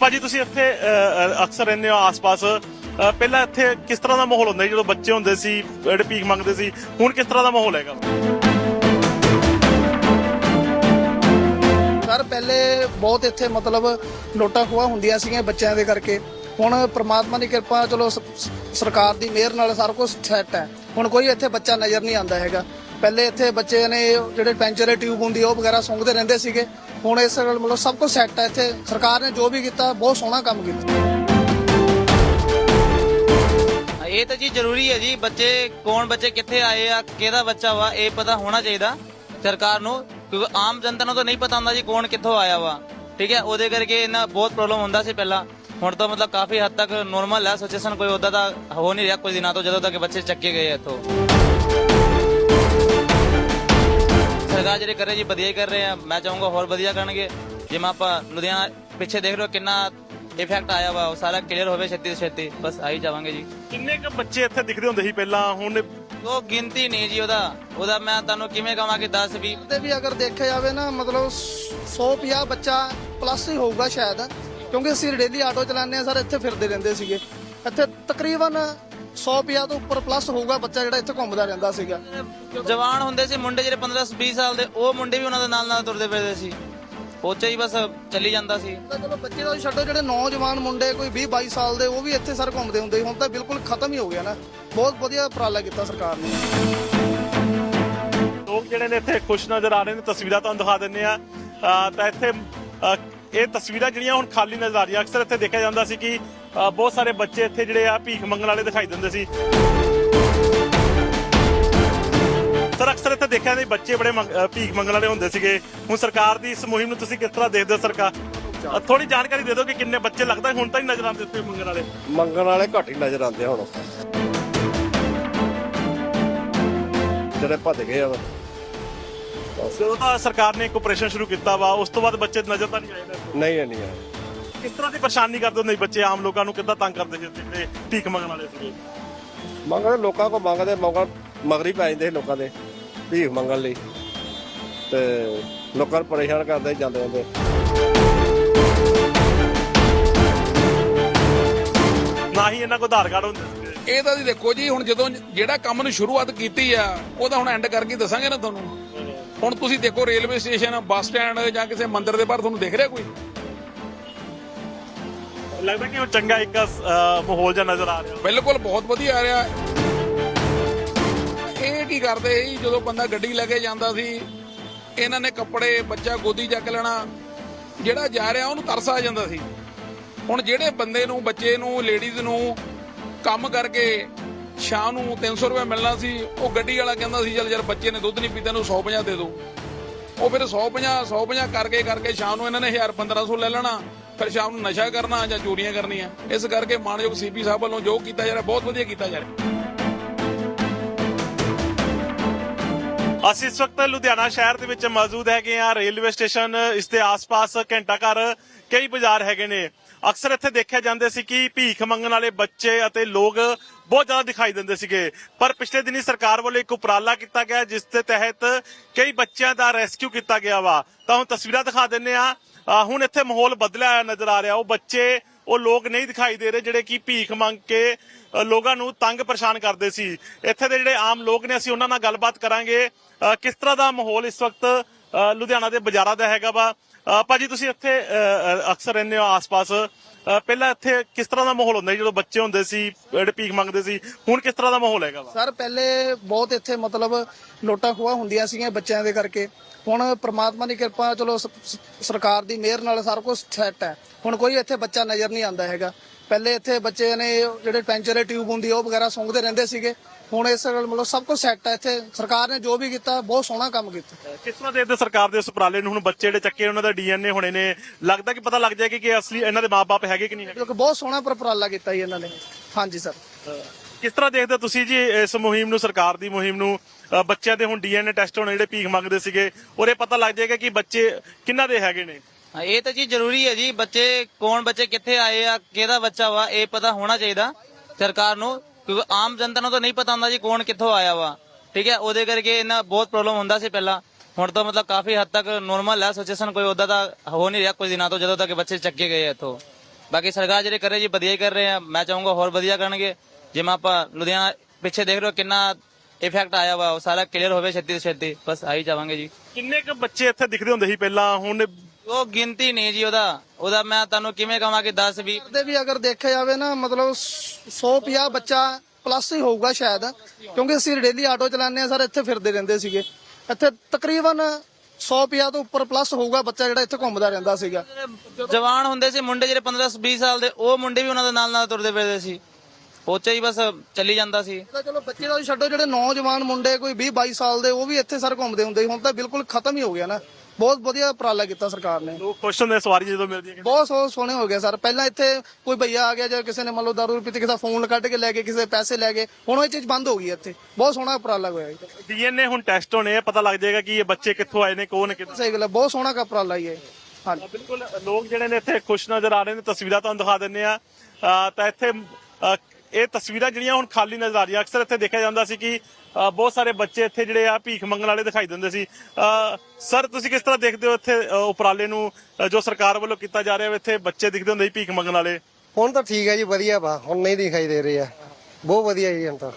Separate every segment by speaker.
Speaker 1: ਭਾਜੀ, ਤੁਸੀਂ ਇੱਥੇ ਅਕਸਰ ਰਹਿੰਦੇ ਹੋ ਆਸ-ਪਾਸ। ਪਹਿਲਾਂ ਇੱਥੇ ਕਿਸ ਤਰ੍ਹਾਂ ਦਾ ਮਾਹੌਲ ਹੁੰਦਾ ਸੀ ਜਦੋਂ ਬੱਚੇ ਹੁੰਦੇ ਸੀ, ਜਿਹੜੇ ਭੀਖ ਮੰਗਦੇ ਸੀ? ਹੁਣ ਕਿਸ ਤਰ੍ਹਾਂ ਦਾ ਮਾਹੌਲ ਹੈਗਾ?
Speaker 2: ਸਰ, ਪਹਿਲੇ ਬਹੁਤ ਇੱਥੇ ਮਤਲਬ ਨੋਟਾਂ ਖੋਹਾਂ ਹੁੰਦੀਆਂ ਸੀਗੀਆਂ ਬੱਚਿਆਂ ਦੇ ਕਰਕੇ। ਹੁਣ ਪ੍ਰਮਾਤਮਾ ਦੀ ਕਿਰਪਾ, ਚਲੋ ਸਰਕਾਰ ਦੀ ਮਿਹਰ ਨਾਲ ਸਾਰਾ ਕੁਝ ਸੈੱਟ ਹੈ। ਹੁਣ ਕੋਈ ਇੱਥੇ ਬੱਚਾ ਨਜ਼ਰ ਨਹੀਂ ਆਉਂਦਾ ਹੈਗਾ। ਪਹਿਲੇ ਇੱਥੇ ਬੱਚੇ ਨੇ ਜਿਹੜੇ ਪੈਂਚਰ ਟਿਊਬ ਹੁੰਦੀ ਉਹ ਵਗੈਰਾ ਸੁੰਘਦੇ ਰਹਿੰਦੇ ਸੀਗੇ। ਹੁਣ ਇਸ ਨਾਲ ਮਤਲਬ ਸਭ ਕੁਝ ਸੈੱਟ ਹੈ ਇੱਥੇ। ਸਰਕਾਰ ਨੇ ਜੋ ਵੀ ਕੀਤਾ, ਬਹੁਤ ਸੋਹਣਾ ਕੰਮ ਕੀਤਾ।
Speaker 3: ਇਹ ਤਾਂ ਜੀ ਜ਼ਰੂਰੀ ਹੈ ਜੀ, ਬੱਚੇ ਕੌਣ ਬੱਚੇ ਕਿੱਥੇ ਆਏ ਆ, ਕਿਹਦਾ ਬੱਚਾ ਵਾ, ਇਹ ਪਤਾ ਹੋਣਾ ਚਾਹੀਦਾ ਸਰਕਾਰ ਨੂੰ, ਕਿਉਂਕਿ ਆਮ ਜਨਤਾ ਨੂੰ ਤਾਂ ਨਹੀਂ ਪਤਾ ਹੁੰਦਾ ਜੀ ਕੌਣ ਕਿੱਥੋਂ ਆਇਆ ਵਾ। ਠੀਕ ਹੈ, ਉਹਦੇ ਕਰਕੇ ਇਹਨਾਂ ਬਹੁਤ ਪ੍ਰੋਬਲਮ ਹੁੰਦਾ ਸੀ ਪਹਿਲਾਂ। ਹੁਣ ਤਾਂ ਮਤਲਬ ਕਾਫੀ ਹੱਦ ਤੱਕ ਨੋਰਮਲ ਹੈ ਸਿਚੁਏਸ਼ਨ ਕੋਈ ਉਹਦਾ ਦਾ ਹੋ ਨਹੀਂ ਰਿਹਾ ਕੁਝ ਦਿਨਾਂ ਤੋਂ, ਜਦੋਂ ਤੱਕ ਬੱਚੇ ਚੱਕੇ ਗਏ ਇੱਥੋਂ। ਸਰਕਾਰ ਜਿਹੜੇ ਕਰ ਰਹੇ ਜੀ ਵਧੀਆ ਹੀ ਕਰ ਰਹੇ ਆ। ਮੈਂ ਚਾਹੂੰਗਾ ਹੋਰ ਵਧੀਆ ਕਰਨਗੇ। ਜਿਵੇਂ ਆਪਾਂ ਲੁਧਿਆਣਾ ਪਿੱਛੇ ਦੇਖ ਰਹੇ ਹੋ ਕਿੰਨਾ ਇਫੈਕਟ ਆਇਆ ਵਾ ਉਹ ਸਾਰਾ ਕਲੀਅਰ ਹੋਵੇ ਛੇਤੀ ਤੋਂ ਛੇਤੀ। ਬਸ ਆਈ ਜਾਵਾਂਗੇ ਜੀ।
Speaker 1: ਕਿੰਨੇ ਕੁ ਬੱਚੇ ਇੱਥੇ ਦਿਖਦੇ ਹੁੰਦੇ ਸੀ ਪਹਿਲਾਂ? ਹੁਣ
Speaker 3: ਉਹ ਗਿਣਤੀ ਨਹੀਂ ਜੀ ਉਹਦਾ। ਉਹਦਾ ਮੈਂ ਤੁਹਾਨੂੰ ਕਿਵੇਂ ਕਹਾਂ ਕਿ 10 20
Speaker 2: ਤੇ ਵੀ ਅਗਰ ਦੇਖਿਆ ਜਾਵੇ ਨਾ ਮਤਲਬ 150 ਬੱਚਾ ਪਲੱਸ ਹੀ ਹੋਊਗਾ ਸ਼ਾਇਦ। ਕਿਉਂਕਿ ਅਸੀਂ ਡੇਲੀ ਆਟੋ ਚਲਾਉਂਦੇ ਆ ਸਰ ਇੱਥੇ ਫਿਰਦੇ ਰਹਿੰਦੇ ਸੀਗੇ। ਇੱਥੇ ਤਕਰੀਬਨ 150 ਤੋਂ ਉੱਪਰ ਪਲੱਸ ਹੋਊਗਾ ਬੱਚਾ ਜਿਹੜਾ ਇੱਥੇ ਘੁੰਮਦਾ ਰਹਿੰਦਾ ਸੀਗਾ।
Speaker 3: ਜਵਾਨ ਹੁੰਦੇ ਸੀ ਮੁੰਡੇ ਜਿਹੜੇ 15 20 ਸਾਲ ਦੇ ਉਹ ਮੁੰਡੇ ਵੀ ਉਹਨਾਂ ਦੇ ਨਾਲ ਨਾਲ ਤੁਰਦੇ ਫਿਰਦੇ ਸੀ। ਉਹ 'ਚ ਹੀ ਬਸ ਚੱਲੀ ਜਾਂਦਾ ਸੀ।
Speaker 2: ਤਾਂ ਚਲੋ ਬੱਚੇ ਦਾ ਛੱਡੋ ਜਿਹੜੇ ਨੌਜਵਾਨ ਮੁੰਡੇ ਕੋਈ 20 22 ਸਾਲ ਦੇ ਉਹ ਵੀ ਇੱਥੇ ਸਰ ਘੁੰਮਦੇ ਹੁੰਦੇ ਸੀ। ਹੁਣ ਤਾਂ ਬਿਲਕੁਲ ਖਤਮ ਹੀ ਹੋ ਗਿਆ ਨਾ। ਬਹੁਤ ਵਧੀਆ ਉਪਰਾਲਾ ਕੀਤਾ ਸਰਕਾਰ ਨੇ।
Speaker 1: ਲੋਕ ਜਿਹੜੇ ਨੇ ਇੱਥੇ ਖੁਸ਼ ਨਜ਼ਰ ਆ ਰਹੇ ਨੇ ਤਸਵੀਰਾਂ ਤੁਹਾਨੂੰ ਦਿਖਾ ਦਿੰਨੇ ਆ ਤਾਂ ਇੱਥੇ ਅ, ਇਹ ਤਸਵੀਰਾਂ ਜਿਹੜੀਆਂ ਹੁਣ ਖਾਲੀ ਨਜ਼ਰ ਆ ਰਹੀਆਂ। ਅਕਸਰ ਇੱਥੇ ਦੇਖਿਆ ਜਾਂਦਾ ਸੀ ਕਿ ਬਹੁਤ ਸਾਰੇ ਬੱਚੇ ਇੱਥੇ ਜਿਹੜੇ ਆ ਭੀਖ ਮੰਗਣ ਵਾਲੇ ਦਿਖਾਈ ਦਿੰਦੇ ਸੀ। ਸਰ ਅਕਸਰ ਇੱਥੇ ਦੇਖਿਆ ਨਹੀਂ ਬੱਚੇ ਬੜੇ ਭੀਖ ਮੰਗਣ ਵਾਲੇ ਹੁੰਦੇ ਸੀਗੇ। ਹੁਣ ਸਰਕਾਰ ਦੀ ਇਸ ਮੁਹਿੰਮ ਨੂੰ ਤੁਸੀਂ ਕਿਸ ਤਰ੍ਹਾਂ ਦੇਖਦੇ ਹੋ ਸਰਕਾਰ? ਥੋੜੀ ਜਾਣਕਾਰੀ ਦੇ ਦਿਓ ਕਿ ਕਿੰਨੇ ਬੱਚੇ ਲੱਗਦਾ ਹੁਣ ਤਾਂ ਹੀ ਨਜ਼ਰ ਆਉਂਦੇ ਇੱਥੇ ਮੰਗਣ ਵਾਲੇ।
Speaker 4: ਮੰਗਣ ਵਾਲੇ ਘੱਟ ਹੀ ਨਜ਼ਰ ਆਉਂਦੇ ਹੁਣ। ਜਿਹੜੇ ਭੱਜ ਗਏ ਆ ਵਾ।
Speaker 1: ਜਦੋਂ ਤਾਂ ਸਰਕਾਰ ਨੇ ਇੱਕ ਆਪਰੇਸ਼ਨ ਸ਼ੁਰੂ ਕੀਤਾ ਵਾ ਉਸ ਤੋਂ ਬਾਅਦ ਬੱਚੇ ਨਜ਼ਰ ਤਾਂ ਨਹੀਂ ਆਏ ਨਾ
Speaker 4: ਨਹੀਂ ਇਹ ਨਹੀਂ ਆ
Speaker 1: ਕਿਸ ਤਰ੍ਹਾਂ ਦੀ ਪਰੇਸ਼ਾਨੀ ਕਰਦੇ ਹੁੰਦੇ ਸੀ ਬੱਚੇ ਆਮ ਲੋਕਾਂ ਨੂੰ ਕਿੱਦਾਂ ਤੰਗ ਕਰਦੇ ਸੀ ਜਿਹੜੇ ਭੀਖ ਮੰਗਣ ਵਾਲੇ ਸੀਗੇ?
Speaker 4: ਮੰਗਦੇ ਲੋਕਾਂ ਕੋ ਮੰਗਦੇ ਮੌਕਾ ਮਗਰੀ ਪੈ ਜਾਂਦੇ ਸੀ ਲੋਕਾਂ ਦੇ ਭੀਖ ਮੰਗਣ ਲਈ। ਤੇ ਲੋਕਾਂ ਨੂੰ ਪਰੇਸ਼ਾਨ ਕਰਦੇ ਜਾਂਦੇ ਜਾਂਦੇ
Speaker 1: ਨਾ ਹੀ ਇਹਨਾਂ ਕੋਲ ਆਧਾਰ ਕਾਰਡ ਹੁੰਦੇ ਸੀਗੇ।
Speaker 5: ਇਹ ਤਾਂ ਜੀ ਦੇਖੋ ਜੀ ਹੁਣ ਜਦੋਂ ਜਿਹੜਾ ਕੰਮ ਨੂੰ ਸ਼ੁਰੂਆਤ ਕੀਤੀ ਆ ਉਹਦਾ ਹੁਣ ਐਂਡ ਕਰਕੇ ਦੱਸਾਂਗੇ ਨਾ ਤੁਹਾਨੂੰ। ਹੁਣ ਤੁਸੀਂ ਦੇਖੋ ਰੇਲਵੇ ਸਟੇਸ਼ਨ ਬੱਸ ਸਟੈਂਡ ਜਾਂ ਕਿਸੇ ਮੰਦਿਰ ਦੇ ਬਾਹਰ ਤੁਹਾਨੂੰ ਦਿਖ ਰਿਹਾ ਕੋਈ?
Speaker 1: ਲੱਗਦਾ ਕਿ ਉਹ ਚੰਗਾ ਇੱਕ ਅਹ, ਮਾਹੌਲ ਜਿਹਾ ਨਜ਼ਰ ਆ ਰਿਹਾ
Speaker 5: ਬਿਲਕੁਲ ਬਹੁਤ ਵਧੀਆ ਆ ਰਿਹਾ। ਇਹ ਕੀ ਕਰਦੇ ਸੀ ਜਦੋਂ ਬੰਦਾ ਗੱਡੀ ਲੈ ਕੇ ਜਾਂਦਾ ਸੀ ਇਹਨਾਂ ਨੇ ਕੱਪੜੇ ਬੱਚਾ ਗੋਦੀ ਚੱਕ ਲੈਣਾ ਜਿਹੜਾ ਜਾ ਰਿਹਾ ਉਹਨੂੰ ਤਰਸ ਆ ਜਾਂਦਾ ਸੀ। ਹੁਣ ਜਿਹੜੇ ਬੰਦੇ ਨੂੰ ਬੱਚੇ ਨੂੰ ਲੇਡੀਜ਼ ਨੂੰ ਕੰਮ ਕਰਕੇ ਸ਼ਾਮ ਨੂੰ 300 ਰੁਪਏ ਮਿਲਣਾ ਸੀ ਉਹ ਗੱਡੀ ਵਾਲਾ ਕਹਿੰਦਾ ਸੀ ਚੱਲ ਯਾਰ ਬੱਚੇ ਨੇ ਦੁੱਧ ਨਹੀਂ ਪੀਤਾ ਨੂੰ 150 ਦੇ ਦਿਓ ਉਹ ਫਿਰ 150 150 ਕਰਕੇ ਕਰਕੇ ਸ਼ਾਮ ਨੂੰ ਇਹਨਾਂ ਨੇ 1000 1500 ਲੈ ਲੈਣਾ। ਫਿਰ ਸ਼ਾਮ ਨੂੰ ਨਸ਼ਾ ਕਰਨਾ ਜਾਂ ਚੋਰੀਆਂ ਕਰਨੀਆਂ, ਇਸ ਕਰਕੇ ਮਾਨਯੋਗ ਸੀਪੀ ਸਾਹਿਬ ਵੱਲੋਂ ਜੋ ਕੀਤਾ ਜਾ ਰਿਹਾ, ਬਹੁਤ ਵਧੀਆ ਕੀਤਾ ਜਾ ਰਿਹਾ।
Speaker 1: ਅਸੀਂ ਇਸ ਵਕਤ ਲੁਧਿਆਣਾ ਸ਼ਹਿਰ ਦੇ ਵਿੱਚ ਮੌਜੂਦ ਹੈਗੇ ਆ ਰੇਲਵੇ ਸਟੇਸ਼ਨ, ਇਸ ਦੇ ਆਸ-ਪਾਸ ਘੰਟਾ ਘਰ ਕਈ ਬਾਜ਼ਾਰ ਹੈਗੇ ਨੇ। ਅਕਸਰ ਇੱਥੇ ਦੇਖਿਆ ਜਾਂਦੇ ਸੀ ਕਿ ਭੀਖ ਮੰਗਣ ਵਾਲੇ ਬੱਚੇ ਅਤੇ ਲੋਕ ਬਹੁਤ ਜ਼ਿਆਦਾ ਦਿਖਾਈ ਦਿੰਦੇ ਸੀਗੇ। ਪਰ ਪਿਛਲੇ ਦਿਨੀ ਸਰਕਾਰ ਵੱਲੋਂ ਇੱਕ ਉਪਰਾਲਾ ਕੀਤਾ ਗਿਆ, ਜਿਸ ਦੇ ਤਹਿਤ ਕਈ ਬੱਚਿਆਂ ਦਾ ਰੈਸਕਿਊ ਕੀਤਾ ਗਿਆ ਵਾ। ਤਾਂ ਹੁਣ ਤਸਵੀਰਾਂ ਦਿਖਾ ਦਿੰਨੇ ਆ ਹੁਣ ਇੱਥੇ ਮਾਹੌਲ ਬਦਲਿਆ ਹੋਇਆ ਨਜ਼ਰ ਆ ਰਿਹਾ। ਉਹ ਬੱਚੇ ਉਹ ਲੋਕ ਨਹੀਂ ਦਿਖਾਈ ਦੇ ਰਹੇ ਜਿਹੜੇ ਕਿ ਭੀਖ ਮੰਗ ਕੇ ਲੋਕਾਂ ਨੂੰ ਤੰਗ ਪਰੇਸ਼ਾਨ ਕਰਦੇ ਸੀ। ਇੱਥੇ ਦੇ ਜਿਹੜੇ ਆਮ ਲੋਕ ਨੇ ਅਸੀਂ ਉਹਨਾਂ ਨਾਲ ਗੱਲਬਾਤ ਕਰਾਂਗੇ। ਅ, ਕਿਸ ਤਰ੍ਹਾਂ ਦਾ ਮਾਹੌਲ ਇਸ ਵਕਤ ਅ, ਲੁਧਿਆਣਾ ਦੇ ਬਾਜ਼ਾਰਾਂ ਦਾ ਹੈਗਾ ਵਾ? ਭਾਜੀ, ਤੁਸੀਂ ਇੱਥੇ ਅਕਸਰ ਰਹਿੰਦੇ ਹੋ ਆਸ-ਪਾਸ। ਪਹਿਲਾਂ ਇੱਥੇ ਕਿਸ ਤਰ੍ਹਾਂ ਦਾ ਮਾਹੌਲ ਹੁੰਦਾ ਸੀ? ਜਦੋਂ ਬੱਚੇ ਹੁੰਦੇ ਸੀ, ਜਿਹੜੇ ਭੀਖ ਮੰਗਦੇ ਸੀ, ਹੁਣ ਕਿਸ ਤਰ੍ਹਾਂ ਦਾ ਮਾਹੌਲ ਹੈਗਾ ਵਾ?
Speaker 2: ਸਰ, ਪਹਿਲੇ ਬਹੁਤ ਇੱਥੇ ਮਤਲਬ ਨੋਟਾਂ ਖੋਹਾਂ ਹੁੰਦੀਆਂ ਸੀਗੀਆਂ ਬੱਚਿਆਂ ਦੇ ਕਰਕੇ। ਹੁਣ ਪ੍ਰਮਾਤਮਾ ਦੀ ਕਿਰਪਾ, ਚਲੋ ਸਰਕਾਰ ਦੀ ਮਿਹਰ ਨਾਲ ਸਾਰਾ ਕੁਝ ਸੈੱਟ ਹੈ। ਹੁਣ ਕੋਈ ਇੱਥੇ ਬੱਚਾ ਨਜ਼ਰ ਨਹੀਂ ਆਉਂਦਾ ਹੈਗਾ। ਪਹਿਲੇ ਇੱਥੇ ਬੱਚੇ ਨੇ, ਜਿਹੜੇ ਪੈਂਚਰ ਟਿਊਬ ਹੁੰਦੀ, ਉਹ ਵਗੈਰਾ ਸੁੰਘਦੇ ਰਹਿੰਦੇ ਸੀਗੇ। ਹੁਣ ਇਸ ਨਾਲ ਮਤਲਬ ਸਭ ਕੁਝ ਸੈੱਟ ਹੈ ਇੱਥੇ ਸਰਕਾਰ ਨੇ ਜੋ ਵੀ ਕੀਤਾ ਬਹੁਤ ਸੋਹਣਾ ਕੰਮ ਕੀਤਾ।
Speaker 1: ਕਿਸ ਤਰ੍ਹਾਂ ਦੇਖਦੇ ਸਰਕਾਰ ਦੇ ਉਸ ਉਪਰਾਲੇ ਨੂੰ? ਹੁਣ ਬੱਚੇ ਜਿਹੜੇ ਚੱਕੇ ਉਹਨਾਂ ਦਾ ਡੀਐਨਏ ਹੋਣੇ ਨੇ। ਲੱਗਦਾ ਕਿ ਪਤਾ ਲੱਗ ਜਾਏਗਾ ਕਿ ਅਸਲੀ ਇਹਨਾਂ ਦੇ ਮਾਪੇ ਹੈਗੇ ਕਿ ਨਹੀਂ ਹੈਗੇ?
Speaker 2: ਕਿਉਂਕਿ ਬਹੁਤ ਸੋਹਣਾ ਉਪਰਾਲਾ ਕੀਤਾ ਜੀ ਇਹਨਾਂ ਨੇ। ਹਾਂਜੀ ਸਰ।
Speaker 1: ਕਿਸ ਤਰ੍ਹਾਂ ਦੇਖਦੇ ਹੋ ਤੁਸੀਂ ਜੀ ਇਸ ਮੁਹਿੰਮ ਨੂੰ ਸਰਕਾਰ ਦੀ ਮੁਹਿੰਮ ਨੂੰ? ਬੱਚਿਆਂ ਦੇ ਹੁਣ ਡੀਐਨਏ ਟੈਸਟ ਹੋਣੇ ਜਿਹੜੇ ਭੀਖ ਮੰਗਦੇ ਸੀਗੇ ਉਹਦੇ ਪਤਾ ਲੱਗ ਜਾਏਗਾ ਕਿ ਬੱਚੇ ਕਿੰਨਾ ਦੇ ਹੈਗੇ ਨੇ?
Speaker 3: ਹਾਂ, ਇਹ ਤਾਂ ਜੀ ਜ਼ਰੂਰੀ ਹੈ ਜੀ। ਬੱਚੇ ਕੌਣ ਬੱਚੇ ਕਿੱਥੇ ਆਏ ਆ ਕਿਹਦਾ ਬੱਚਾ ਵਾ ਇਹ ਪਤਾ ਹੋਣਾ ਚਾਹੀਦਾ ਸਰਕਾਰ ਨੂੰ। ਕਿਉਂਕਿ ਆਮ ਜਨਤਾ ਨੂੰ ਤਾਂ ਨਹੀਂ ਪਤਾ ਹੁੰਦਾ ਜੀ ਕੌਣ ਕਿੱਥੋਂ ਆਇਆ ਵਾ। ਠੀਕ ਹੈ? ਉਹਦੇ ਕਰਕੇ ਇਹਨਾਂ ਬਹੁਤ ਪ੍ਰੋਬਲਮ ਹੁੰਦਾ ਸੀ ਪਹਿਲਾਂ। ਹੁਣ ਤਾਂ ਮਤਲਬ ਕਾਫੀ ਹੱਦ ਤੱਕ ਨੋਰਮਲ ਹੈ। ਸਿਚੁਏਸ਼ਨ ਕੋਈ ਉਹਦਾ ਦਾ ਹੋ ਨਹੀਂ ਰਿਹਾ ਕੁਝ ਦਿਨਾਂ ਤੋਂ, ਜਦੋਂ ਤੱਕ ਬੱਚੇ ਚੱਕੇ ਗਏ ਇੱਥੋਂ। ਬਾਕੀ ਸਰਕਾਰ ਜਿਹੜੇ ਕਰ ਰਹੀ ਜੀ, ਵਧੀਆ ਹੀ ਕਰ ਰਹੇ ਆ। ਮੈਂ ਚਾਹੂੰਗਾ ਹੋਰ ਵਧੀਆ ਕਰਨਗੇ। ਜਿਵੇਂ ਆਪਾਂ ਲੁਧਿਆਣਾ ਪਿੱਛੇ ਦੇਖ ਰਹੇ ਹੋ ਕਿੰਨਾ ਇਫੈਕਟ ਆਇਆ ਵਾ, ਉਹ ਸਾਰਾ ਕਲੀਅਰ ਹੋਵੇ ਛੇਤੀ ਤੋਂ ਛੇਤੀ। ਬਸ ਆਹੀ ਚਾਹਾਂਗੇ ਜੀ।
Speaker 1: ਕਿੰਨੇ ਕੁ ਬੱਚੇ ਇੱਥੇ ਦਿਖਦੇ ਹੁੰਦੇ ਸੀ ਪਹਿਲਾਂ? ਹੁਣ
Speaker 3: ਉਹ ਗਿਣਤੀ ਨਹੀਂ ਜੀ ਉਹਦਾ। ਉਹਦਾ ਮੈਂ ਤੁਹਾਨੂੰ ਕਿਵੇਂ ਕਹਾਂ ਕਿ 10 20
Speaker 2: ਤੇ ਵੀ ਅਗਰ ਦੇਖਿਆ ਜਾਵੇ ਨਾ ਮਤਲਬ 150 ਬੱਚਾ ਪਲੱਸ ਹੀ ਹੋਊਗਾ ਸ਼ਾਇਦ। ਕਿਉਂਕਿ ਅਸੀਂ ਡੇਲੀ ਆਟੋ ਚਲਾਉਂਦੇ ਆ ਸਰ ਇੱਥੇ ਫਿਰਦੇ ਰਹਿੰਦੇ ਸੀਗੇ। ਇੱਥੇ ਤਕਰੀਬਨ 150 ਤੋਂ ਉੱਪਰ ਪਲੱਸ ਹੋਊਗਾ ਬੱਚਾ ਜਿਹੜਾ ਇੱਥੇ ਘੁੰਮਦਾ ਰਹਿੰਦਾ ਸੀਗਾ।
Speaker 3: ਜਵਾਨ ਹੁੰਦੇ ਸੀ ਮੁੰਡੇ ਜਿਹੜੇ 15 20 ਸਾਲ ਦੇ ਉਹ ਮੁੰਡੇ ਵੀ ਉਹਨਾਂ ਦੇ ਨਾਲ ਨਾਲ ਤੁਰਦੇ ਫਿਰਦੇ ਸੀ। ਉਹ 'ਚ ਹੀ ਬਸ ਚੱਲੀ ਜਾਂਦਾ ਸੀ।
Speaker 2: ਚਲੋ ਬੱਚੇ ਦਾ ਛੱਡੋ ਜਿਹੜੇ ਨੌਜਵਾਨ ਮੁੰਡੇ ਕੋਈ 20 22 ਸਾਲ ਦੇ ਉਹ ਵੀ ਇੱਥੇ ਸਰ ਘੁੰਮਦੇ ਹੁੰਦੇ ਸੀ। ਹੁਣ ਤਾਂ ਬਿਲਕੁਲ ਖਤਮ ਹੀ ਹੋ ਗਿਆ ਨਾ। ਬਹੁਤ ਵਧੀਆ ਉਪਰਾਲਾ ਕੀਤਾ ਸਰਕਾਰ ਨੇ।
Speaker 1: ਲੋਕ ਖੁਸ਼ ਹੁੰਦੇ ਸਵਾਰੀ ਜਦੋਂ ਮਿਲਦੀ ਹੈ
Speaker 2: ਬਹੁਤ ਸੋ ਸੋਹਣੇ ਹੋ ਗਏ ਸਰ। ਪਹਿਲਾਂ ਇੱਥੇ ਕੋਈ ਭਈਆ ਆ ਗਿਆ ਜਾਂ ਕਿਸੇ ਨੇ ਮੰਨ ਲਓ ਦਾਰੂ ਪੀਤੀ ਕਿਸੇ ਦਾ ਫੋਨ ਕੱਢ ਕੇ ਲੈ ਕੇ ਕਿਸੇ ਦੇ ਪੈਸੇ ਲੈ ਗਏ। ਹੁਣ ਉਹ ਚੀਜ਼ ਬੰਦ ਹੋ ਗਈ ਹੈ ਇੱਥੇ। ਬਹੁਤ ਸੋਹਣਾ ਉਪਰਾਲਾ ਹੋਇਆ ਜੀ
Speaker 1: ਡੀਐਨਏ ਹੁਣ ਟੈਸਟ ਹੋਣੇ ਆ ਪਤਾ ਲੱਗ ਜਾਏਗਾ ਕਿ ਇਹ ਬੱਚੇ ਕਿੱਥੋਂ ਆਏ ਨੇ ਕੌਣ ਕਿੱਥੋਂ।
Speaker 2: ਸਹੀ ਗੱਲ ਹੈ ਬਹੁਤ ਸੋਹਣਾ ਕਾ ਉਪਰਾਲਾ ਹੀ ਹੈ। ਹਾਂਜੀ।
Speaker 1: ਬਿਲਕੁਲ ਲੋਕ ਜਿਹੜੇ ਨੇ ਇੱਥੇ ਖੁਸ਼ ਨਜ਼ਰ ਆ ਰਹੇ ਨੇ ਤਸਵੀਰਾਂ ਤੁਹਾਨੂੰ ਦਿਖਾ ਦਿੰਨੇ ਆ ਤਾਂ ਇੱਥੇ ਇਹ ਤਸਵੀਰਾਂ ਜਿਹੜੀਆਂ ਹੁਣ ਖਾਲੀ ਨਜ਼ਰ ਆ ਰਹੀਆਂ। ਅਕਸਰ ਇੱਥੇ ਦੇਖਿਆ ਜਾਂਦਾ ਸੀ ਕਿ ਬਹੁਤ ਸਾਰੇ ਬੱਚੇ ਇੱਥੇ ਜਿਹੜੇ ਆ ਭੀਖ ਮੰਗਣ ਵਾਲੇ ਦਿਖਾਈ ਦਿੰਦੇ ਸੀ। ਸਰ ਤੁਸੀਂ ਕਿਸ ਤਰ੍ਹਾਂ ਦੇਖਦੇ ਹੋ ਇੱਥੇ ਉਪਰਾਲੇ ਨੂੰ ਜੋ ਸਰਕਾਰ ਵੱਲੋਂ ਕੀਤਾ ਜਾ ਰਿਹਾ ਇੱਥੇ ਬੱਚੇ ਦਿਖਦੇ ਹੁੰਦੇ ਸੀ ਭੀਖ ਮੰਗਣ ਵਾਲੇ।
Speaker 6: ਹੁਣ ਤਾਂ ਠੀਕ ਹੈ ਜੀ ਵਧੀਆ ਵਾ। ਹੁਣ ਨਹੀਂ ਦਿਖਾਈ ਦੇ ਰਹੇ ਆ। ਬਹੁਤ ਵਧੀਆ ਜੀ ਹੁਣ ਤਾਂ।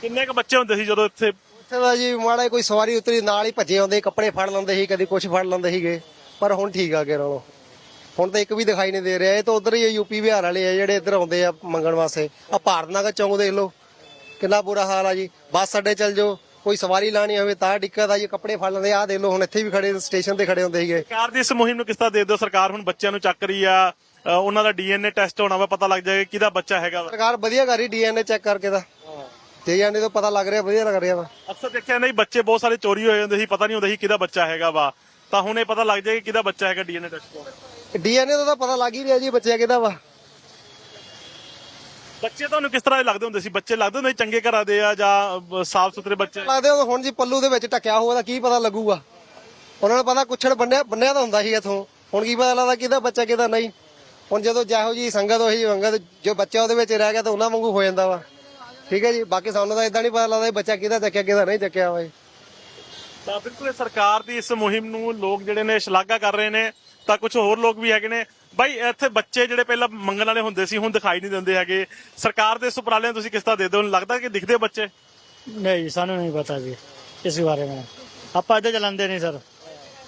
Speaker 1: ਕਿੰਨੇ ਕੁ ਬੱਚੇ ਹੁੰਦੇ ਸੀ ਜਦੋਂ ਇੱਥੇ?
Speaker 6: ਉੱਥੇ ਦਾ ਜੀ ਮਾੜਾ ਕੋਈ ਸਵਾਰੀ ਉਤਰੀ ਨਾਲ ਹੀ ਭੱਜੇ ਆਉਂਦੇ ਕੱਪੜੇ ਫੜ ਲੈਂਦੇ ਸੀ ਕਦੀ ਕੁਝ ਫੜ ਲੈਂਦੇ ਸੀਗੇ। ਪਰ ਹੁਣ ਠੀਕ ਆ ਅੱਗੇ ਨਾਲੋਂ। ਹੁਣ ਤਾਂ ਇੱਕ ਵੀ ਦਿਖਾਈ ਨਹੀਂ ਦੇ ਰਿਹਾ ਇਹ ਤਾਂ ਉਧਰ ਹੀ ਯੂਪੀ ਬਿਹਾਰ ਵਾਲੇ ਆ ਜਿਹੜੇ ਇੱਧਰ ਆਉਂਦੇ ਆ ਮੰਗਣ ਵਾਸਤੇ। ਆ ਭਾਰਤ ਨਗਰ ਚੌਂਕ ਦੇਖ ਲਓ ਕਿੰਨਾ ਬੁਰਾ ਹਾਲ ਆ ਜੀ। ਬੱਸ ਅੱਡੇ ਚੱਲ ਜਾਓ ਕੋਈ ਸਵਾਰੀ ਲਾਣੀ ਹੋਵੇ ਤਾਂ ਦਿੱਕਤ ਆ ਜੀ ਕੱਪੜੇ ਫੜ ਲੈਂਦੇ ਆ। ਦੇਖ ਲਓ ਹੁਣ ਇੱਥੇ ਵੀ ਖੜੇ ਸਟੇਸ਼ਨ ਤੇ ਖੜੇ ਹੁੰਦੇ ਸੀਗੇ।
Speaker 1: ਸਰਕਾਰ ਦੀ ਇਸ ਮੁਹਿੰਮ ਨੂੰ ਕਿਸ ਤਰ੍ਹਾਂ ਦੇਖਦੇ ਹੋ? ਸਰਕਾਰ ਹੁਣ ਬੱਚਿਆਂ ਨੂੰ ਚੱਕ ਰਹੀ ਆ ਉਹਨਾਂ ਦਾ ਡੀਐਨਏ ਟੈਸਟ ਹੋਣਾ ਵਾ ਪਤਾ ਲੱਗ ਜਾਏਗਾ ਕਿਹਦਾ ਬੱਚਾ ਹੈਗਾ ਵਾ।
Speaker 6: ਸਰਕਾਰ ਵਧੀਆ ਕਰ ਰਹੀ ਡੀਐਨਏ ਚੈੱਕ ਕਰਕੇ ਤਾਂ। ਡੀਐਨਏ ਤੋਂ ਪਤਾ ਲੱਗ ਰਿਹਾ ਵਧੀਆ ਲੱਗ ਰਿਹਾ ਵਾ।
Speaker 1: ਅਕਸਰ ਦੇਖਿਆ ਨਹੀਂ ਬੱਚੇ ਬਹੁਤ ਸਾਰੇ ਚੋਰੀ ਹੋਏ ਹੁੰਦੇ ਸੀ ਪਤਾ ਨਹੀਂ ਹੁੰਦਾ ਸੀ ਕਿਹਦਾ ਬੱਚਾ ਹੈਗਾ ਵਾ। ਤਾਂ ਹੁਣ ਇਹ ਪਤਾ ਲੱਗ ਜਾਏਗਾ ਕਿਹਦਾ ਬੱਚਾ ਹੈਗਾ ਡੀਐਨਏ ਟੈਸਟ ਤੋਂ।
Speaker 6: ਡੀਐਨਏ ਦਾ ਤਾਂ ਪਤਾ ਲੱਗ ਹੀ ਰਿਹਾ ਜੀ ਬੱਚਾ ਕਿਹਦਾ ਵਾ।
Speaker 1: ਬੱਚੇ ਤੁਹਾਨੂੰ ਕਿਸ ਤਰ੍ਹਾਂ ਦੇ ਲੱਗਦੇ ਹੁੰਦੇ ਸੀ? ਬੱਚੇ ਲੱਗਦੇ ਹੁੰਦੇ ਸੀ ਚੰਗੇ ਘਰਾਂ ਦੇ ਆ ਜਾਂ ਸਾਫ਼ ਸੁਥਰੇ ਬੱਚੇ?
Speaker 6: ਲੱਗਦੇ ਉਹ ਹੁਣ ਜੀ ਪੱਲੂ ਦੇ ਵਿੱਚ ਟਕਿਆ ਹੋਇਆ ਦਾ ਕੀ ਪਤਾ ਲੱਗੂਗਾ। ਉਹਨਾਂ ਨੂੰ ਪਤਾ ਕੁੱਛੜ ਬੰਨਿਆ ਬੰਨਿਆ ਤਾਂ ਹੁੰਦਾ ਸੀ ਇਥੋਂ। ਹੁਣ ਕੀ ਪਤਾ ਲੱਗਦਾ ਕਿਹਦਾ ਬੱਚਾ ਕਿਹਦਾ ਨਹੀਂ। ਹੁਣ ਜਦੋਂ ਜਿਹੋ ਜੀ ਸੰਗਤ ਉਹੀ ਸੰਗਤ ਜੋ ਬੱਚਾ ਉਹਦੇ ਵਿੱਚ ਰਹਿ ਗਿਆ ਤਾਂ ਉਹਨਾਂ ਵਾਂਗੂ ਹੋ ਜਾਂਦਾ ਵਾ। ਠੀਕ ਹੈ ਜੀ ਬਾਕੀ ਸਾਨੂੰ ਤਾਂ ਇਦਾਂ ਨਹੀਂ ਪਤਾ ਲੱਗਦਾ ਬੱਚਾ ਕਿਹਦਾ ਚੱਕਿਆ ਕਿਹਦਾ ਨਹੀਂ ਚੱਕਿਆ ਵਾ
Speaker 1: ਤਾਂ ਬਿਲਕੁਲ ਸਰਕਾਰ ਦੀ ਇਸ ਮੁਹਿੰਮ ਨੂੰ ਲੋਕ ਜਿਹੜੇ ਨੇ ਸ਼ਲਾਘਾ ਕਰ ਰਹੇ ਨੇ। ਤਾਂ ਕੁਝ ਹੋਰ ਲੋਕ ਵੀ ਹੈਗੇ ਨੇ। ਬਾਈ ਇੱਥੇ ਬੱਚੇ ਜਿਹੜੇ ਪਹਿਲਾਂ ਮੰਗਣ ਵਾਲੇ ਹੁੰਦੇ ਸੀ ਹੁਣ ਦਿਖਾਈ ਨਹੀਂ ਦਿੰਦੇ ਹੈਗੇ। ਸਰਕਾਰ ਦੇ ਇਸ ਉਪਰਾਲੇ ਨੂੰ ਤੁਸੀਂ ਕਿਸ ਤਰ੍ਹਾਂ ਦੇਖਦੇ ਹੋ? ਲੱਗਦਾ ਕਿ ਦਿਖਦੇ ਬੱਚੇ?
Speaker 7: ਨਹੀਂ ਸਾਨੂੰ ਨਹੀਂ ਪਤਾ ਜੀ ਇਸ ਬਾਰੇ में ਆਪਾਂ ਇੱਥੇ ਚਲਾਉਂਦੇ ਨਹੀਂ ਸਰ।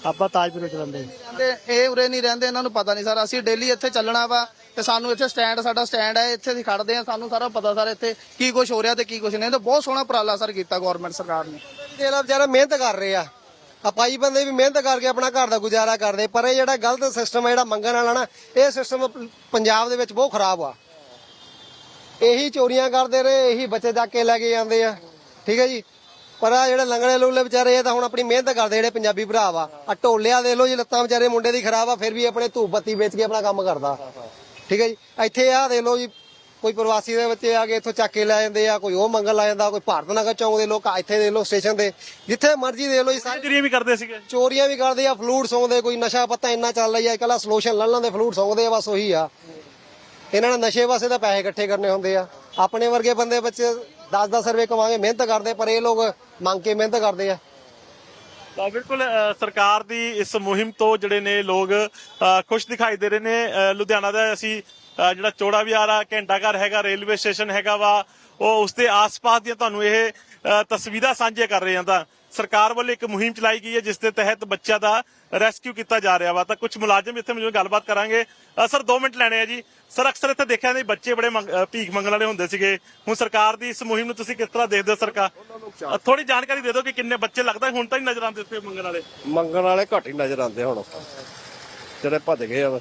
Speaker 7: ਆਪਾਂ ਤਾਜਪੁਰ ਚਲਾਉਂਦੇ
Speaker 2: ਰਹਿੰਦੇ ਇਹ ਉਰੇ ਨਹੀਂ ਰਹਿੰਦੇ ਇਹਨਾਂ ਨੂੰ ਪਤਾ ਨਹੀਂ ਸਰ। ਅਸੀਂ ਡੇਲੀ ਇੱਥੇ ਚੱਲਣਾ ਵਾ ਤੇ ਸਾਨੂੰ ਇੱਥੇ ਸਟੈਂਡ ਸਾਡਾ ਸਟੈਂਡ ਹੈ ਇੱਥੇ ਅਸੀਂ ਖੜਦੇ ਆ ਸਾਨੂੰ ਸਾਰਾ ਪਤਾ ਸਰ ਇੱਥੇ ਕੀ ਕੁਝ ਹੋ ਰਿਹਾ ਤੇ ਕੀ ਕੁਝ ਨਹੀਂ। ਤੇ ਬਹੁਤ ਸੋਹਣਾ ਉਪਰਾਲਾ ਸਰ ਕੀਤਾ ਗਵਰਨਮੈਂਟ ਸਰਕਾਰ ਨੇ।
Speaker 6: ਦੇਖ ਲਾ ਵਿਚਾਰਾ ਮਿਹਨਤ ਕਰ ਰਹੇ। ਆ ਆਪਾਈ ਬੰਦੇ ਵੀ ਮਿਹਨਤ ਕਰਕੇ ਆਪਣਾ ਘਰ ਦਾ ਗੁਜ਼ਾਰਾ ਕਰਦੇ, ਪਰ ਇਹ ਜਿਹੜਾ ਗਲਤ ਸਿਸਟਮ ਹੈ ਜਿਹੜਾ ਮੰਗਣ ਵਾਲਾ ਨਾ, ਇਹ ਸਿਸਟਮ ਪੰਜਾਬ ਦੇ ਵਿੱਚ ਬਹੁਤ ਖਰਾਬ ਆ। ਇਹੀ ਚੋਰੀਆਂ ਕਰਦੇ ਰਹੇ, ਇਹੀ ਬੱਚੇ ਚੱਕ ਕੇ ਲੈ ਕੇ ਜਾਂਦੇ ਆ। ਠੀਕ ਹੈ ਜੀ? ਪਰ ਆ ਜਿਹੜੇ ਲੰਗੜੇ ਲੂਲੇ ਵਿਚਾਰੇ ਇਹ ਤਾਂ ਹੁਣ ਆਪਣੀ ਮਿਹਨਤ ਕਰਦੇ ਜਿਹੜੇ ਪੰਜਾਬੀ ਭਰਾ ਵਾ। ਆ ਢੋਲਿਆ ਦੇ ਲੋ ਜੀ, ਲੱਤਾਂ ਵਿਚਾਰੇ ਮੁੰਡੇ ਦੀ ਖਰਾਬ ਆ, ਫਿਰ ਵੀ ਆਪਣੇ ਧੂਪ ਬੱਤੀ ਵੇਚ ਕੇ ਆਪਣਾ ਕੰਮ ਕਰਦਾ। ਠੀਕ ਹੈ ਜੀ? ਇੱਥੇ ਆ ਦੇ ਲੋ ਜੀ ਕੋਈ ਪ੍ਰਵਾਸੀ ਦੇ ਬੱਚੇ ਆ ਕੇ ਇੱਥੋਂ ਚੱਕ ਕੇ ਲੈ ਜਾਂਦੇ ਆ ਕੋਈ ਉਹ ਮੰਗਣ ਲਾ ਜਾਂਦਾ ਕੋਈ ਭਾਰਤ ਨਗਰ ਚੌਂਕ ਦੇ ਲੋਕ ਇੱਥੇ ਦੇ ਲੋ ਸਟੇਸ਼ਨ ਤੇ ਜਿੱਥੇ ਮਰਜ਼ੀ ਦੇ ਲੋ ਜੀ ਸਾਰੇ।
Speaker 1: ਜਿਹੜੀਆਂ ਵੀ ਕਰਦੇ ਸੀਗੇ।
Speaker 6: ਚੋਰੀਆਂ ਵੀ ਕਰਦੇ ਆ ਫਲੂਟ ਸੌਂਦੇ ਕੋਈ ਨਸ਼ਾ ਪੱਤਾ ਇੰਨਾ ਚੱਲ ਰਿਹਾ ਕੱਲਾ ਸੋਲੂਸ਼ਨ ਲੈ ਲੈਂਦੇ ਫਲੂਟ ਸੌਂਦੇ ਆ ਬਸ ਉਹੀ ਆ। ਇਹਨਾਂ ਨੇ ਨਸ਼ੇ ਵਾਸਤੇ ਤਾਂ ਪੈਸੇ ਇਕੱਠੇ ਕਰਨੇ ਹੁੰਦੇ ਆ। ਆਪਣੇ ਵਰਗੇ ਬੰਦੇ ਬੱਚੇ 10-10 ਰੁਪਏ ਕਮਾਗੇ ਮਿਹਨਤ ਕਰਦੇ ਪਰ ਇਹ ਲੋਕ ਮੰਗ ਕੇ ਮਿਹਨਤ ਕਰਦੇ ਆ।
Speaker 1: ਤਾਂ ਬਿਲਕੁਲ ਅ, ਸਰਕਾਰ ਦੀ ਇਸ ਮੁਹਿੰਮ ਤੋਂ ਜਿਹੜੇ ਨੇ ਲੋਕ ਅ, ਖੁਸ਼ ਦਿਖਾਈ ਦੇ ਰਹੇ ਨੇ। ਅ, ਲੁਧਿਆਣਾ ਦਾ ਅਸੀਂ ਜਿਹੜਾ ਚੋੜਾ ਵਿਹਾਰ ਆ ਘੰਟਾ ਘਰ ਹੈਗਾ ਰੇਲਵੇ ਸਟੇਸ਼ਨ ਹੈਗਾ ਵਾ ਉਹ ਉਸ ਦੇ ਆਸ-ਪਾਸ ਦੀਆਂ ਤੁਹਾਨੂੰ ਇਹ ਤਸਵੀਰਾਂ ਸਾਂਝੀਆਂ ਕਰ ਰਹੇ ਹਾਂ ਤਾਂ ਸਰਕਾਰ ਵੱਲੋਂ ਇੱਕ ਮੁਹਿੰਮ ਚਲਾਈ ਗਈ ਹੈ ਜਿਸ ਦੇ ਤਹਿਤ ਬੱਚਿਆਂ ਦਾ ਰੈਸਕਿਊ ਕੀਤਾ ਜਾ ਰਿਹਾ ਵਾ। ਤਾਂ ਕੁਝ ਮੁਲਾਜ਼ਮ ਇੱਥੇ ਮੈਨੂੰ ਗੱਲਬਾਤ ਕਰਾਂਗੇ। ਸਰ 2 ਮਿੰਟ ਲੈਣੇ ਆ ਜੀ। ਸਰ ਅਕਸਰ ਇੱਥੇ ਦੇਖਿਆ ਨਹੀਂ ਬੱਚੇ ਬੜੇ ਭੀਖ ਮੰਗਣ ਵਾਲੇ ਹੁੰਦੇ ਸੀਗੇ। ਹੁਣ ਸਰਕਾਰ ਦੀ ਇਸ ਮੁਹਿੰਮ ਨੂੰ ਤੁਸੀਂ ਕਿਸ ਤਰ੍ਹਾਂ ਦੇਖਦੇ ਹੋ ਸਰਕਾਰ? ਥੋੜੀ ਜਾਣਕਾਰੀ ਦੇ ਦਿਓ ਕਿ ਕਿੰਨੇ ਬੱਚੇ ਲੱਗਦਾ ਹੁਣ ਤਾਂ ਹੀ ਨਜ਼ਰ ਆਉਂਦੇ ਇੱਥੇ ਮੰਗਣ ਵਾਲੇ।
Speaker 4: ਮੰਗਣ ਵਾਲੇ ਘੱਟ ਹੀ ਨਜ਼ਰ ਆਉਂਦੇ ਹੁਣ ਜਿਹੜੇ ਭੱਜ ਗਏ ਆ।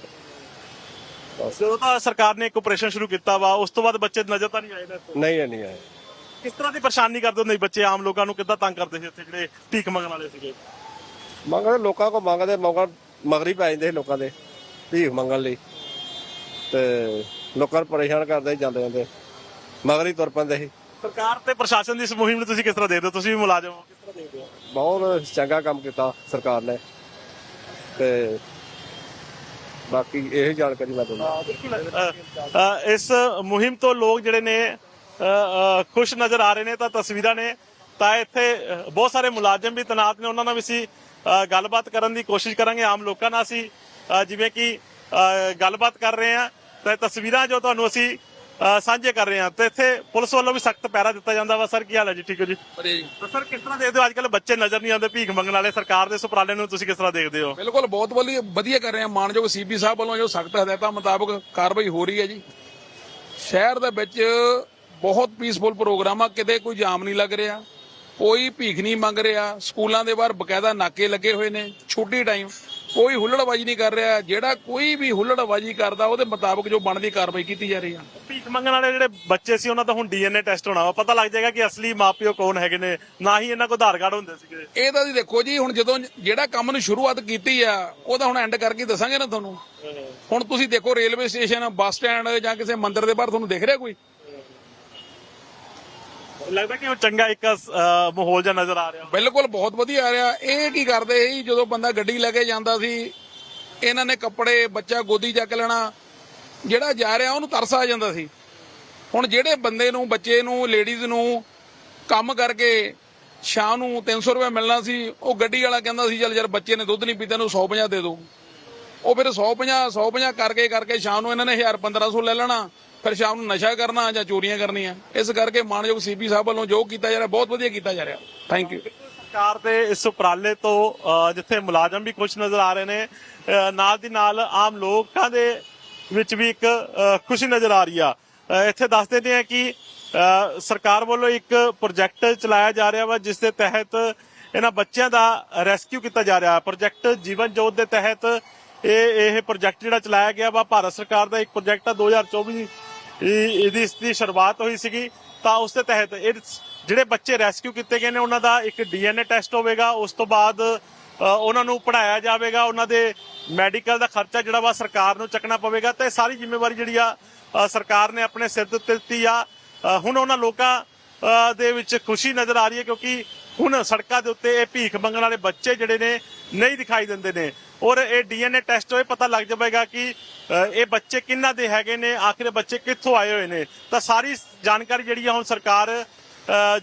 Speaker 1: ਜਦੋਂ ਤਾਂ ਸਰਕਾਰ ਨੇ ਇੱਕ ਆਪਰੇਸ਼ਨ ਸ਼ੁਰੂ ਕੀਤਾ ਵਾ ਉਸ ਤੋਂ ਬਾਅਦ ਬੱਚੇ ਨਜ਼ਰ ਤਾਂ ਨਹੀਂ ਆਏ ਨਾ।
Speaker 4: ਨਹੀਂ ਨਹੀਂ ਆਏ।
Speaker 1: ਕਿਸ ਤਰ੍ਹਾਂ ਦੀ ਪਰੇਸ਼ਾਨੀ ਕਰਦੇ ਹੁੰਦੇ ਸੀ ਬੱਚੇ ਆਮ ਲੋਕਾਂ ਨੂੰ ਕਿੱਦਾਂ ਤੰਗ ਕਰਦੇ ਸੀ ਇੱਥੇ ਜਿਹੜੇ ਭੀਖ ਮੰਗਣ ਵਾਲੇ ਸੀਗੇ?
Speaker 4: ਮੰਗਦੇ ਲੋਕਾਂ ਕੋ ਮੰਗਦੇ ਮੌਕਾ ਮਗਰੀ ਪੈ ਜਾਂਦੇ ਸੀ ਲੋਕਾਂ ਦੇ ਭੀਖ ਮੰਗਣ ਲਈ। ਤੇ ਲੋਕਾਂ ਨੂੰ ਪਰੇਸ਼ਾਨ ਕਰਦੇ ਜਾਂਦੇ ਜਾਂਦੇ ਮਗਰੀ ਤੁਰ ਪੈਂਦੇ ਸੀ।
Speaker 1: ਸਰਕਾਰ ਤੇ ਪ੍ਰਸ਼ਾਸਨ ਦੀ ਇਸ ਮੁਹਿੰਮ ਨੂੰ ਤੁਸੀਂ ਕਿਸ ਤਰ੍ਹਾਂ ਦੇਖਦੇ ਹੋ? ਤੁਸੀਂ ਵੀ ਮੁਲਾਜ਼ਮ ਹੋ ਕਿਸ ਤਰ੍ਹਾਂ ਦੇਖਦੇ ਹੋ?
Speaker 4: ਬਹੁਤ ਚੰਗਾ ਕੰਮ ਕੀਤਾ ਸਰਕਾਰ ਨੇ। ਤੇ ਬਾਕੀ ਇਹ ਜਾਣਕਾਰੀ ਮੈਂ ਦਿੰਦਾ।
Speaker 1: ਅ, ਇਸ ਮੁਹਿੰਮ ਤੋਂ ਲੋਕ ਜਿਹੜੇ ਨੇ ਖੁਸ਼ ਨਜ਼ਰ ਆ ਰਹੇ ਨੇ ਤਾਂ ਤਸਵੀਰਾਂ ਨੇ। ਤਾਂ ਇੱਥੇ ਬਹੁਤ ਸਾਰੇ ਮੁਲਾਜ਼ਮ ਵੀ ਤੈਨਾਤ ਨੇ ਉਹਨਾਂ ਨਾਲ ਵੀ ਅਸੀਂ ਗੱਲਬਾਤ ਕਰਨ ਦੀ ਕੋਸ਼ਿਸ਼ ਕਰਾਂਗੇ। ਆਮ ਲੋਕਾਂ ਨਾਲ ਅਸੀਂ ਜਿਵੇਂ ਕਿ ਗੱਲਬਾਤ ਕਰ ਰਹੇ ਹਾਂ। ਤੇ ਤਸਵੀਰਾਂ ਜੋ ਤੁਹਾਨੂੰ ਅਸੀਂ ਸਾਂਝੇ ਕਰ ਰਹੇ ਹਾਂ। ਤੇ ਇੱਥੇ ਪੁਲਿਸ ਵੱਲੋਂ ਵੀ ਸਖਤ ਪਹਿਰਾ ਦਿੱਤਾ ਜਾਂਦਾ ਵਾ। ਸਰ ਕੀ ਹਾਲ ਹੈ ਜੀ? ਠੀਕ ਹੋ ਜੀ? ਤਾਂ ਸਰ ਕਿਸ ਤਰ੍ਹਾਂ ਦੇਖਦੇ ਹੋ? ਅੱਜ ਕੱਲ ਬੱਚੇ ਨਜ਼ਰ ਨਹੀਂ ਆਉਂਦੇ ਭੀਖ ਮੰਗਣ ਵਾਲੇ ਸਰਕਾਰ ਦੇ ਸੁਪਰਾਲੇ ਨੂੰ ਤੁਸੀਂ ਕਿਸ ਤਰ੍ਹਾਂ ਦੇਖਦੇ ਹੋ?
Speaker 5: ਬਿਲਕੁਲ ਬਹੁਤ ਵਧੀਆ ਵਧੀਆ ਕਰ ਰਹੇ ਆ ਮਾਨਯੋਗ ਸੀਪੀ ਸਾਹਿਬ ਵੱਲੋਂ ਜੋ ਸਖਤ ਹਦਾਇਤਾਂ ਮੁਤਾਬਕ ਕਾਰਵਾਈ ਹੋ ਰਹੀ ਹੈ ਜੀ। ਸ਼ਹਿਰ ਦੇ ਵਿੱਚ ਬਹੁਤ ਪੀਸਫੁਲ ਪ੍ਰੋਗਰਾਮ ਆ ਕਿਤੇ ਕੋਈ ਜਾਮ ਨਹੀਂ ਲੱਗ ਰਿਹਾ ਕੋਈ ਭੀਖ ਨਹੀਂ ਮੰਗ ਰਿਹਾ ਸਕੂਲਾਂ ਦੇ ਬਾਹਰ ਬਕਾਇਦਾ ਨਾਕੇ ਲੱਗੇ ਹੋਏ ਨੇ ਛੁੱਟੀ ਟਾਈਮ ਕੋਈ ਹੁੱਲੜਬਾਜੀ ਨਹੀਂ ਕਰ ਰਿਹਾ ਜਿਹੜਾ ਕੋਈ ਵੀ ਹੁੱਲੜਬਾਜੀ ਕਰਦਾ ਉਹਦੇ ਮੁਤਾਬਕ ਜੋ ਬਣਦੀ ਕਾਰਵਾਈ ਕੀਤੀ ਜਾ ਰਹੀ ਆ।
Speaker 1: ਭੀਖ ਮੰਗਣ ਵਾਲੇ ਜਿਹੜੇ ਬੱਚੇ ਸੀ ਉਹਨਾਂ ਦਾ ਹੁਣ ਡੀਐਨਏ ਟੈਸਟ ਹੋਣਾ ਵਾ। ਪਤਾ ਲੱਗ ਜਾਏਗਾ ਕਿ ਅਸਲੀ ਮਾਪਿਓ ਕੌਣ ਹੈਗੇ ਨੇ ਨਾ ਹੀ ਇਹਨਾਂ ਕੋਲ ਆਧਾਰ ਕਾਰਡ ਹੁੰਦੇ ਸੀਗੇ।
Speaker 5: ਇਹ ਤਾਂ ਜੀ ਦੇਖੋ ਜੀ ਹੁਣ ਜਦੋਂ ਜਿਹੜਾ ਕੰਮ ਨੂੰ ਸ਼ੁਰੂਆਤ ਕੀਤੀ ਆ ਉਹਦਾ ਹੁਣ ਐਂਡ ਕਰਕੇ ਦੱਸਾਂਗੇ ਨਾ ਤੁਹਾਨੂੰ। ਹੁਣ ਤੁਸੀਂ ਦੇਖੋ ਰੇਲਵੇ ਸਟੇਸ਼ਨ ਬੱਸ ਸਟੈਂਡ ਜਾਂ ਕਿਸੇ ਮੰਦਿਰ ਦੇ ਬਾਹਰ ਤੁਹਾਨੂੰ ਦਿਖ ਰਿਹਾ ਕੋਈ?
Speaker 1: ਲੱਗਦਾ ਕਿ ਉਹ ਚੰਗਾ ਇੱਕ ਅ, ਮਾਹੌਲ ਜਿਹਾ ਨਜ਼ਰ ਆ ਰਿਹਾ
Speaker 5: ਬਿਲਕੁਲ ਬਹੁਤ ਵਧੀਆ ਆ ਰਿਹਾ। ਇਹ ਕੀ ਕਰਦੇ ਸੀ ਜਦੋਂ ਬੰਦਾ ਗੱਡੀ ਲੈ ਕੇ ਜਾਂਦਾ ਸੀ ਇਹਨਾਂ ਨੇ ਕੱਪੜੇ ਬੱਚਾ ਗੋਦੀ ਚੱਕ ਲੈਣਾ ਜਿਹੜਾ ਜਾ ਰਿਹਾ ਉਹਨੂੰ ਤਰਸ ਆ ਜਾਂਦਾ ਸੀ। ਹੁਣ ਜਿਹੜੇ ਬੰਦੇ ਨੂੰ ਬੱਚੇ ਨੂੰ ਲੇਡੀਜ਼ ਨੂੰ ਕੰਮ ਕਰਕੇ ਸ਼ਾਮ ਨੂੰ 300 ਰੁਪਏ ਮਿਲਣਾ ਸੀ ਉਹ ਗੱਡੀ ਵਾਲਾ ਕਹਿੰਦਾ ਸੀ ਚੱਲ ਯਾਰ ਬੱਚੇ ਨੇ ਦੁੱਧ ਨਹੀਂ ਪੀਤਾ ਇਹਨੂੰ 150 ਦੇ ਦਿਓ ਉਹ ਫਿਰ 150 150 ਕਰਕੇ ਕਰਕੇ ਸ਼ਾਮ ਨੂੰ ਇਹਨਾਂ ਨੇ 1000 1500 ਲੈ ਲੈਣਾ। ਫਿਰ ਸ਼ਾਮ ਨੂੰ ਨਸ਼ਾ ਕਰਨਾ ਜਾਂ ਚੋਰੀਆਂ ਕਰਨੀਆਂ, ਇਸ ਕਰਕੇ ਮਾਨਯੋਗ ਸੀਪੀ ਸਾਹਿਬ ਵੱਲੋਂ ਜੋ ਕੀਤਾ ਜਾ ਰਿਹਾ, ਬਹੁਤ ਵਧੀਆ ਕੀਤਾ ਜਾ ਰਿਹਾ। ਥੈਂਕ ਯੂ
Speaker 1: ਸਰਕਾਰ ਦੇ ਇਸ ਉਪਰਾਲੇ ਤੋਂ ਜਿੱਥੇ ਮੁਲਾਜ਼ਮ ਵੀ ਖੁਸ਼ ਨਜ਼ਰ ਆ ਰਹੇ ਨੇ ਨਾਲ ਦੀ ਨਾਲ ਆਮ ਲੋਕਾਂ ਦੇ ਵਿੱਚ ਵੀ ਇੱਕ ਖੁਸ਼ੀ ਨਜ਼ਰ ਆ ਰਹੀ ਆ। ਇੱਥੇ ਦੱਸ ਦਿੰਦੇ ਆ ਕਿ ਸਰਕਾਰ ਵੱਲੋਂ ਇੱਕ ਪ੍ਰੋਜੈਕਟ ਚਲਾਇਆ ਜਾ ਰਿਹਾ ਵਾ, ਜਿਸ ਦੇ ਤਹਿਤ ਇਹਨਾਂ ਬੱਚਿਆਂ ਦਾ ਰੈਸਕਿਊ ਕੀਤਾ ਜਾ ਰਿਹਾ। ਪ੍ਰੋਜੈਕਟ ਜੀਵਨ ਜੋਤ ਦੇ ਤਹਿਤ ਇਹ ਇਹ ਪ੍ਰੋਜੈਕਟ ਜਿਹੜਾ ਚਲਾਇਆ ਗਿਆ ਵਾ, ਭਾਰਤ ਸਰਕਾਰ ਦਾ ਇੱਕ ਪ੍ਰੋਜੈਕਟ ਆ 2024 ਇਹ- ਇਹਦੀ ਇਸ ਦੀ ਸ਼ੁਰੂਆਤ ਹੋਈ ਸੀਗੀ, ਤਾਂ ਉਸ ਦੇ ਤਹਿਤ ਇਹ ਜਿਹੜੇ ਬੱਚੇ ਰੈਸਕਿਊ ਕੀਤੇ ਗਏ ਨੇ, ਉਹਨਾਂ ਦਾ ਇੱਕ ਡੀਐਨਏ ਟੈਸਟ ਹੋਵੇਗਾ, ਉਸ ਤੋਂ ਬਾਅਦ ਉਹਨਾਂ ਨੂੰ ਪੜਾਇਆ ਜਾਵੇਗਾ, ਉਹਨਾਂ ਦੇ ਮੈਡੀਕਲ ਦਾ ਖਰਚਾ ਜਿਹੜਾ ਵਾ ਸਰਕਾਰ ਨੂੰ ਚੱਕਣਾ ਪਵੇਗਾ, ਤੇ ਸਾਰੀ ਜ਼ਿੰਮੇਵਾਰੀ ਜਿਹੜੀ ਆ ਸਰਕਾਰ ਨੇ ਆਪਣੇ ਸਿਰ ਤੇ ਉੱਤੇ ਦਿੱਤੀ ਆ। ਹੁਣ ਉਹਨਾਂ ਲੋਕਾਂ ਦੇ ਵਿੱਚ ਖੁਸ਼ੀ ਨਜ਼ਰ ਆ ਰਹੀ ਹੈ, ਕਿਉਂਕਿ ਹੁਣ ਸੜਕਾਂ ਦੇ ਉੱਤੇ ਇਹ ਭੀਖ ਮੰਗਣ ਵਾਲੇ ਬੱਚੇ ਜਿਹੜੇ ਨੇ, ਨਹੀਂ ਦਿਖਾਈ ਦਿੰਦੇ ਨੇ। ਔਰ ਇਹ ਡੀਐਨਏ ਟੈਸਟ ਹੋਏ ਪਤਾ ਲੱਗ ਜਾਵੇਗਾ ਕਿ ਇਹ ਬੱਚੇ ਕਿੰਨਾ ਦੇ ਹੈਗੇ ਨੇ, ਆਖਿਰ ਬੱਚੇ ਕਿੱਥੋਂ ਆਏ ਹੋਏ ਨੇ। ਤਾਂ ਸਾਰੀ ਜਾਣਕਾਰੀ ਜਿਹੜੀ ਆ ਹੁਣ ਸਰਕਾਰ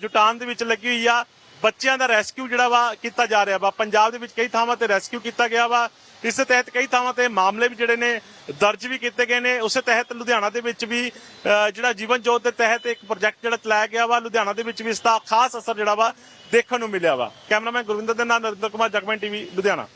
Speaker 1: ਜੁਟਾਨ ਦੇ ਵਿੱਚ ਲੱਗੀ ਹੋਈ ਆ। ਬੱਚਿਆਂ ਦਾ ਰੈਸਕਿਊ ਜਿਹੜਾ ਵਾ ਕੀਤਾ ਜਾ ਰਿਹਾ ਵਾ। ਪੰਜਾਬ ਦੇ ਵਿੱਚ ਕਈ ਥਾਵਾਂ ਤੇ ਰੈਸਕਿਊ ਕੀਤਾ ਗਿਆ ਵਾ। ਇਸ ਦੇ ਤਹਿਤ ਕਈ ਥਾਵਾਂ ਤੇ ਮਾਮਲੇ ਵੀ ਜਿਹੜੇ ਨੇ, ਦਰਜ ਵੀ ਕੀਤੇ ਗਏ ਨੇ। ਉਸੇ ਤਹਿਤ ਲੁਧਿਆਣਾ ਦੇ ਵਿੱਚ ਵੀ ਜਿਹੜਾ ਜੀਵਨ ਜੋਤ ਦੇ ਤਹਿਤ ਇੱਕ ਪ੍ਰੋਜੈਕਟ ਜਿਹੜਾ ਚਲਾਇਆ ਗਿਆ ਵਾ, ਲੁਧਿਆਣਾ ਦੇ ਵਿੱਚ ਵੀ ਇਸ ਦਾ ਖਾਸ ਅਸਰ ਜਿਹੜਾ ਵਾ ਦੇਖਣ ਨੂੰ ਮਿਲਿਆ ਵਾ। ਕੈਮਰਾਮੈਨ ਗੁਰਵਿੰਦਰ ਦੇ ਨਾਲ ਨਰਿੰਦਰ ਕੁਮਾਰ, ਜਗਮਨ ਟੀਵੀ, ਲੁਧਿਆਣਾ।